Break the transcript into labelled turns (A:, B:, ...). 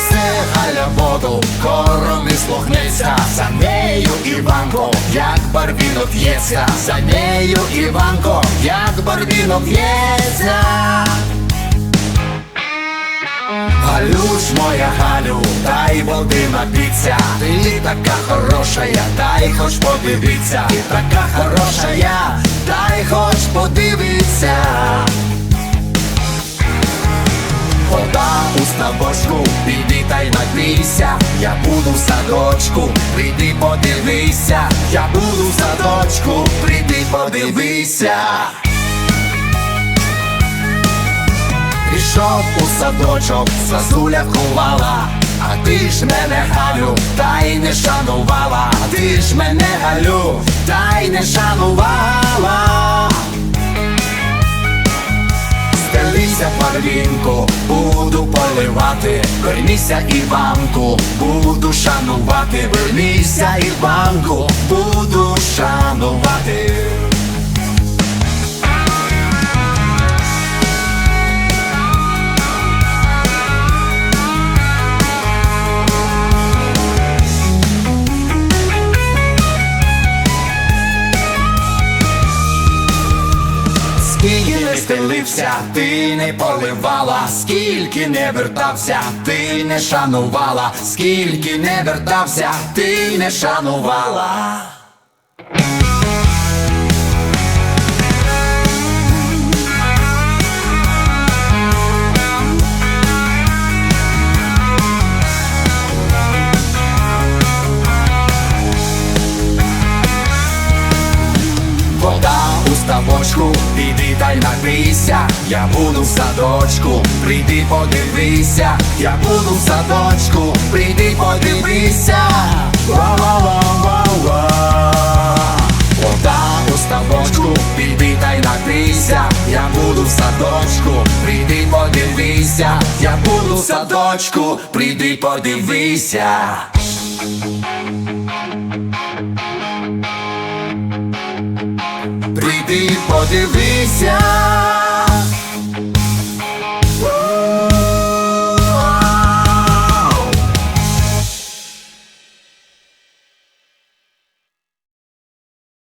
A: Несе Галя воду, корони слухнеться За нею Іванко, як барвіно п'ється За нею Іванко, як барвіно п'ється Галюш, моя Галю, дай води напіться Ти така хороша, я дай хоч подивиться Ти така хороша, Вода у ставочку, піди та й напійся Я буду в садочку, прийди подивися. Я буду в садочку, прийди подивися. Пішов у садочок, зазуля ховала, а ти ж мене Галю, та й не шанувала, а ти ж мене Галю, та й не шанувала. Стелися парвінку, буду поливати, вернися Іванку, буду шанувати, вернися Іванку, Скільки не стелився, ти не поливала, скільки не вертався, ти не шанувала, скільки не вертався, ти не шанувала. У ставочку, піди та й напийся, я буду в садочку, прийди подивися, я буду в садочку, прийди подивися. Вода ставочку, піди та й напийся, я буду в садочку, прийди подивися, я буду в садочку, прийди подивися. Прийди подивися